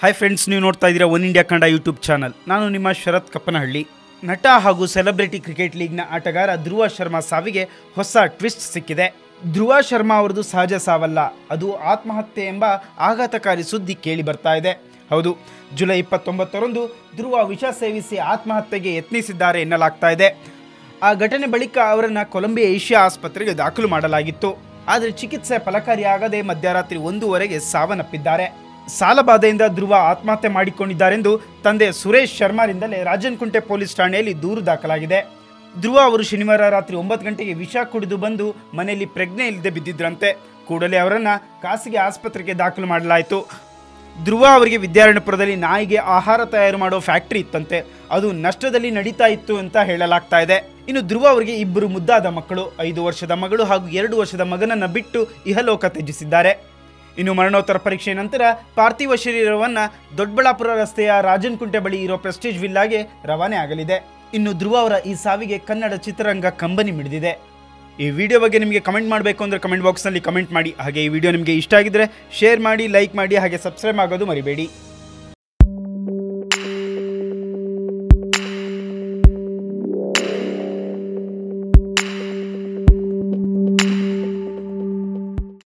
Hi friends ನೀವು ನೋಡ್ತಾ ಇದ್ದೀರಾ one India Kannada YouTube channel. ನಾನು ನಿಮ್ಮ ಶರತ್ ಕಪ್ಪನಹಳ್ಳಿ. ನಟ ಹಾಗೂ ಸೆಲೆಬ್ರಿಟಿ ಕ್ರಿಕೆಟ್ ಲೀಗ್ನ ಆಟಗಾರ ಧ್ರುವ ಶರ್ಮಾ ಸಾವಿಗೆ ಹೊಸ ಟ್ವಿಸ್ಟ್ ಸಿಕ್ಕಿದೆ. ಧ್ರುವ ಶರ್ಮಾ ಅವರದು ಸಹಜ ಸಾವಲ್ಲ. ಅದು ಆತ್ಮಹತ್ಯೆ ಎಂಬ ಆಘಾತಕಾರಿ ಸುದ್ದಿ ಕೇಳಿ ಬರ್ತಾ ಇದೆ. ಹೌದು, ಜುಲೈ ಇಪ್ಪತ್ತೊಂಬತ್ತರಂದು ಧ್ರುವ ವಿಷ ಸೇವಿಸಿ ಆತ್ಮಹತ್ಯೆಗೆ ಯತ್ನಿಸಿದ್ದಾರೆ ಎನ್ನಲಾಗ್ತಾ ಇದೆ. ಆ ಘಟನೆ ಬಳಿಕ ಅವರನ್ನು ಕೊಲಂಬಿಯಾ ಏಷ್ಯಾ ಆಸ್ಪತ್ರೆಗೆ ದಾಖಲು ಮಾಡಲಾಗಿತ್ತು. ಆದರೆ ಚಿಕಿತ್ಸೆ ಫಲಕಾರಿಯಾಗದೆ ಮಧ್ಯರಾತ್ರಿ ಒಂದೂವರೆಗೆ ಸಾವನ್ನಪ್ಪಿದ್ದಾರೆ. ಸಾಲಬಾಧೆಯಿಂದ ಧ್ರುವ ಆತ್ಮಹತ್ಯೆ ಮಾಡಿಕೊಂಡಿದ್ದಾರೆಂದು ತಂದೆ ಸುರೇಶ್ ಶರ್ಮಾರಿಂದಲೇ ರಾಜನ್ಕುಂಟೆ ಪೊಲೀಸ್ ಠಾಣೆಯಲ್ಲಿ ದೂರು ದಾಖಲಾಗಿದೆ. ಧ್ರುವ ಅವರು ಶನಿವಾರ ರಾತ್ರಿ ಒಂಬತ್ತು ಗಂಟೆಗೆ ವಿಷ ಕುಡಿದು ಬಂದು ಮನೆಯಲ್ಲಿ ಪ್ರಜ್ಞೆ ಇಲ್ಲದೆ ಬಿದ್ದಿದ್ರಂತೆ. ಕೂಡಲೇ ಅವರನ್ನು ಖಾಸಗಿ ಆಸ್ಪತ್ರೆಗೆ ದಾಖಲು ಮಾಡಲಾಯಿತು. ಧ್ರುವ ಅವರಿಗೆ ವಿದ್ಯಾರಣ್ಯಪುರದಲ್ಲಿ ನಾಯಿಗೆ ಆಹಾರ ತಯಾರು ಮಾಡೋ ಫ್ಯಾಕ್ಟರಿ ಇತ್ತಂತೆ. ಅದು ನಷ್ಟದಲ್ಲಿ ನಡೀತಾ ಇತ್ತು ಅಂತ ಹೇಳಲಾಗ್ತಾ ಇದೆ. ಇನ್ನು ಧ್ರುವ ಅವರಿಗೆ ಇಬ್ಬರು ಮುದ್ದಾದ ಮಕ್ಕಳು, ಐದು ವರ್ಷದ ಮಗಳು ಹಾಗೂ ಎರಡು ವರ್ಷದ ಮಗನನ್ನು ಬಿಟ್ಟು ಇಹಲೋಕ ತ್ಯಜಿಸಿದ್ದಾರೆ. ಇನ್ನು ಮರಣೋತ್ತರ ಪರೀಕ್ಷೆ ನಂತರ ಪಾರ್ಥಿವ ಶರೀರವನ್ನು ದೊಡ್ಡಬಳ್ಳಾಪುರ ರಸ್ತೆಯ ರಾಜನ್ಕುಂಟೆ ಬಳಿ ಇರೋ ಪ್ರೆಸ್ಟೀಜ್ ವಿಲ್ಲಾಗೆ ರವಾನೆ ಆಗಲಿದೆ. ಇನ್ನು ಧ್ರುವ ಅವರ ಈ ಸಾವಿಗೆ ಕನ್ನಡ ಚಿತ್ರರಂಗ ಕಂಬನಿ ಮಿಡಿದಿದೆ. ಈ ವಿಡಿಯೋ ಬಗ್ಗೆ ನಿಮಗೆ ಕಮೆಂಟ್ ಮಾಡಬೇಕು ಅಂದರೆ ಕಮೆಂಟ್ ಬಾಕ್ಸ್ನಲ್ಲಿ ಕಮೆಂಟ್ ಮಾಡಿ. ಹಾಗೆ ಈ ವಿಡಿಯೋ ನಿಮಗೆ ಇಷ್ಟ ಆಗಿದ್ರೆ ಶೇರ್ ಮಾಡಿ, ಲೈಕ್ ಮಾಡಿ, ಹಾಗೆ ಸಬ್ಸ್ಕ್ರೈಬ್ ಆಗೋದು ಮರಿಬೇಡಿ.